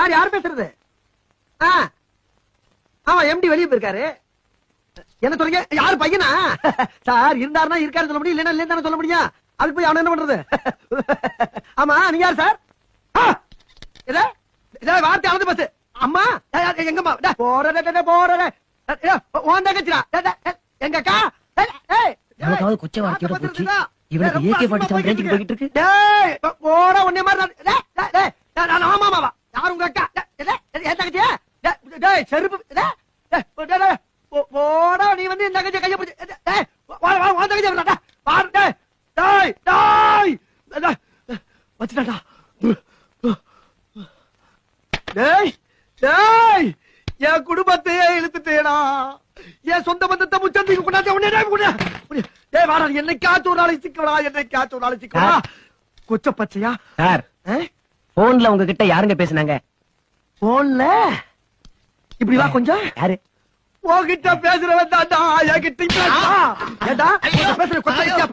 Sir யார் பேசுறது? ஆ. ஆமா எம்டி வெளியே போயிருக்காரு. என்ன சொல்றீங்க? யாரு பையனா? சார் இருந்தாருன்னா இருக்காரு சொல்ல முடியும் இல்லைன்னா இல்லைன்னு சொல்ல முடியும். அதுக்கு போய் அவன என்ன பண்றது? ஆமா நீங்க யார் சார்? வார்த்தை அளந்து பஸ் அம்மா எங்கம்மா? டே, போற உன் தங்கச்சிடா. எங்க அக்கா? நமக்காவது கொச்சை வார்த்தை போச்சு. பத்திரத்துதா. இவனுக்கு ரொம்ப AK-47 அசிங்கமா ரேஞ்சுக்கு போய்கிட்டு இருக்கு. போடா உன்னை மாதிரி நான்- டேய், டேய், டேய், டேய், நான் ஆமா, ஆமா, ஆமா. யார் உங்க அக்கா? டேய், டேய், டேய், என் தங்கச்சியா? டேய், செருப்பு போடா நீ வந்து என் தங்கச்சியை கையை பிடிச்சு டேய், டேய், உன் தங்கச்சியை டேய், என் குடும்பத்தையே இழுத்துட்டேடா. என் சொந்த பந்தத்தை முச்சந்திக்கு உடனே. டேய் வாடா என்னைக்காச்சும் ஒரு நாளைக்கு சிக்கவடா என்னைக்காச்சும் ஒரு நாளைக்கு சிக்கவடா. கொச்ச பச்சையா சார். போன்ல உங்ககிட்ட யாருங்க பேசுனாங்க? போன்ல? இப்படி வா கொஞ்சம். யாரு? உன்கிட்ட பேசுறவன் தான்டா என்கிட்ட பேசுறா